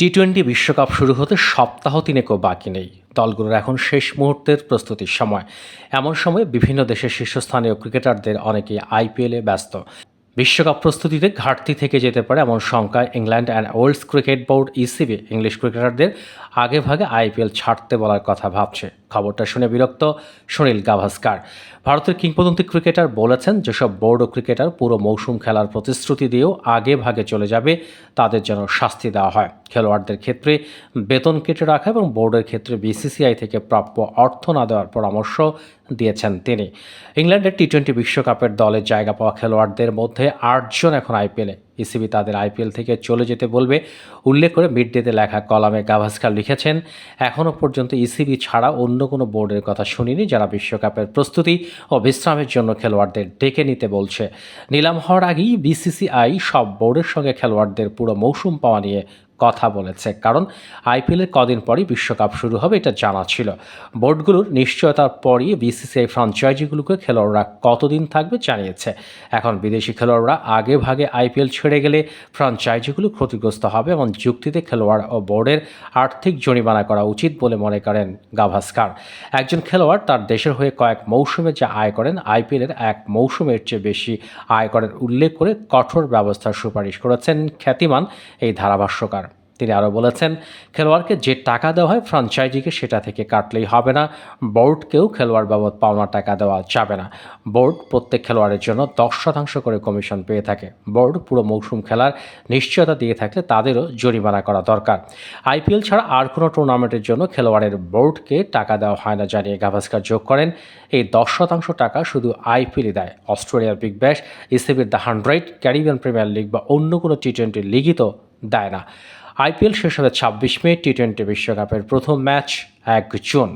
T twenty বিশ্বকাপ শুরু হতে সপ্তাহ তিনেকও বাকি নেই। দলগুলোর এখন শেষ মুহূর্তের প্রস্তুতির সময়। এমন সময় বিভিন্ন দেশের শীর্ষস্থানীয় ক্রিকেটারদের অনেকেই আইপিএলে ব্যস্ত। বিশ্বকাপ প্রস্তুতিতে ঘাটতি থেকে যেতে পারে এমন শঙ্কায় England and Wales cricket board ECB English ক্রিকেটারদের আগেভাগে আইপিএল ছাড়তে বলার কথা ভাবছে। খবরটা শুনে বিরক্ত সুনীল গাভাস্কার। ভারতের কিংবদন্তি ক্রিকেটার বলেছেন, যেসব বোর্ড ক্রিকেটার পুরো মৌসুম খেলার প্রতিশ্রুতি দিয়েও আগে ভাগে চলে যাবে, তাদের যেন শাস্তি দেওয়া হয়। খেলোয়াড়দের ক্ষেত্রে বেতন কেটে রাখা এবং বোর্ডের ক্ষেত্রে বিসিসিআই থেকে প্রাপ্য অর্থ না দেওয়ার পরামর্শ দিয়েছেন তিনি। ইংল্যান্ডের টি টোয়েন্টি বিশ্বকাপের দলে জায়গা পাওয়া খেলোয়াড়দের মধ্যে আটজন এখন আইপিএলে। ইসিবি তাদের আইপিএল থেকে চলে যেতে বলবে। উল্লেখ করে মিড ডেতে লেখা কলামে গাভাস্কার লিখেছেন এখনও পর্যন্ত ইসিবি ছাড়া অন্য কোনো বোর্ডের কথা শুনিনি যারা বিশ্বকাপের প্রস্তুতি ও বিশ্রামের জন্য খেলোয়াড়দের ডেকে নিতে বলছে। নিলাম হওয়ার আগেই বিসিসিআই সব বোর্ডের সঙ্গে খেলোয়াড়দের পুরো মৌসুম পাওয়া নিয়ে কথা বলেছে। কারণ আইপিএলের কদিন পরই বিশ্বকাপ শুরু হবে, এটা জানা ছিল। বোর্ডগুলোর নিশ্চয়তার পরই বিসিসিআই ফ্রাঞ্চাইজিগুলোকে খেলোয়াড়রা কতদিন থাকবে জানিয়েছে। এখন বিদেশি খেলোয়াড়রা আগে ভাগে আইপিএল ছেড়ে গেলে ফ্রাঞ্চাইজিগুলো ক্ষতিগ্রস্ত হবে এবং যুক্তিতে খেলোয়াড় ও বোর্ডের আর্থিক জরিমানা করা উচিত বলে মনে করেন গাভাস্কার। একজন খেলোয়াড় তার দেশের হয়ে কয়েক মৌসুমে যা আয় করেন, আইপিএলের এক মৌসুমের চেয়ে বেশি আয় করেন উল্লেখ করে কঠোর ব্যবস্থার সুপারিশ করেছেন খ্যাতিমান এই ধারাভাষ্যকার। তিনি আরও বলেছেন, খেলোয়াড়কে যে টাকা দেওয়া হয় ফ্রাঞ্চাইজিকে সেটা থেকে কাটলেই হবে না। বোর্ডকেও খেলোয়াড় বাবদ পাওনা টাকা দেওয়া যাবে না। বোর্ড প্রত্যেক খেলোয়াড়ের জন্য দশ শতাংশ করে কমিশন পেয়ে থাকে। বোর্ড পুরো মৌসুম খেলার নিশ্চয়তা দিয়ে থাকলে তাদেরও জরিমানা করা দরকার। আইপিএল ছাড়া আর কোনো টুর্নামেন্টের জন্য খেলোয়াড়ের বোর্ডকে টাকা দেওয়া হয় না জানিয়ে গাভাস্কার যোগ করেন। এই দশ শতাংশ টাকা শুধু আইপিএলই দেয়। অস্ট্রেলিয়ার Big Bash, ইসিবির the Hundred, Caribbean Premier League বা অন্য কোনো টি টোয়েন্টি লিগই তো দেয় না। আইপিএল শেষ হবে ছাব্বিশ মে টি টোয়েন্টি বিশ্বকাপের প্রথম ম্যাচ এক জুন।